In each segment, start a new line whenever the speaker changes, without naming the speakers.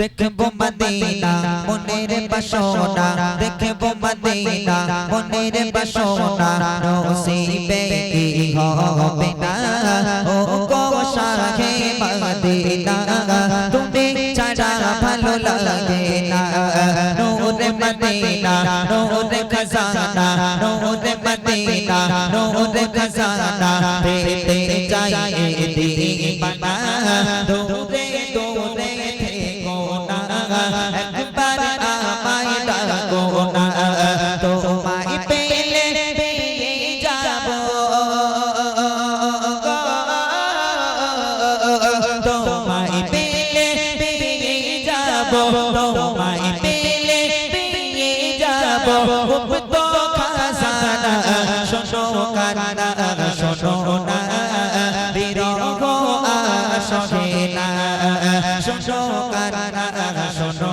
দেখব মদিনা, মনের বাসনা। দেখব মদিনা, মনের বাসনা। নসিবে কি হবে না? ও গো শাহে মদিনা, তুমি ছাড়া ভালো লাগে না। নূরে মদিনা, নূরে খজানা, নূরে মদিনা, নূরে খজানা। যাব খুব তো খাজানা শোনো কানা শোনো না বিরহ আসে না শোনো কানা শোনো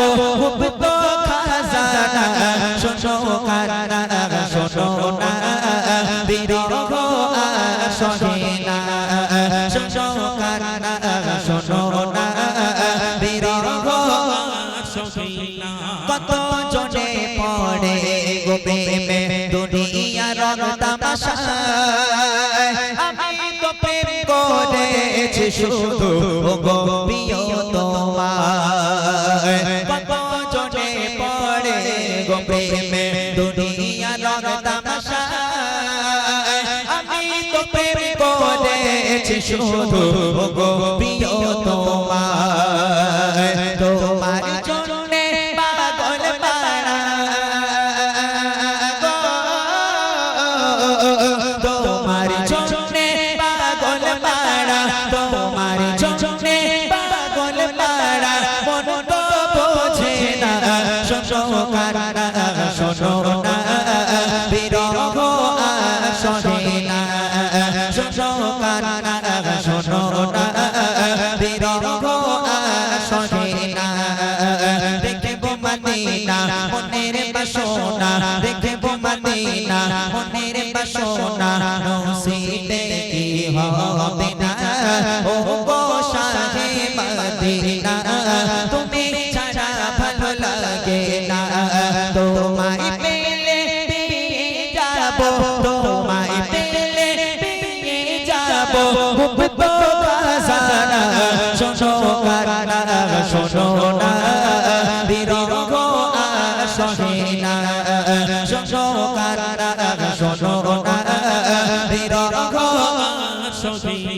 যাব খুব তো খাজানা শোনো কানা শোনো না বিরহ আসে না শোনো কানা শোনো না বিরহ কত জনে পড়ে গো প্রেমে দুনিয়া রং তামাশা। আমি তো প্রেম করেছি শুধু ও শুধু গো প্রিয় মদিনা, মনের বাসনা, দেখব মদিনা, মনের বাসনা, নসিবে কি হবে না? ও গো শাহে মদিনা, তুমি ছাড়া ভালো লাগে না। তোমায় পেলে যাব, তোমায় পেলে যাব। বিরহ দেখিবে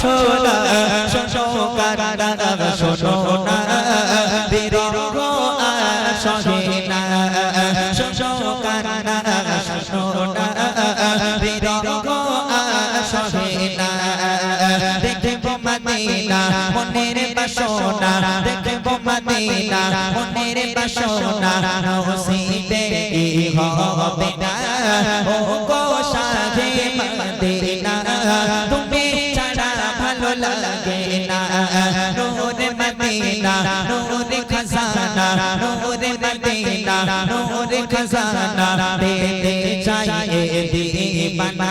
ছছলা শোনো কারা শোনো না বিরহ আসে না, শোনো কারা শোনো না বিরহ আসে না। দেখব মদিনা, মনের দেখব মদিনা, মনের খজানা পেতে চাই দিবানা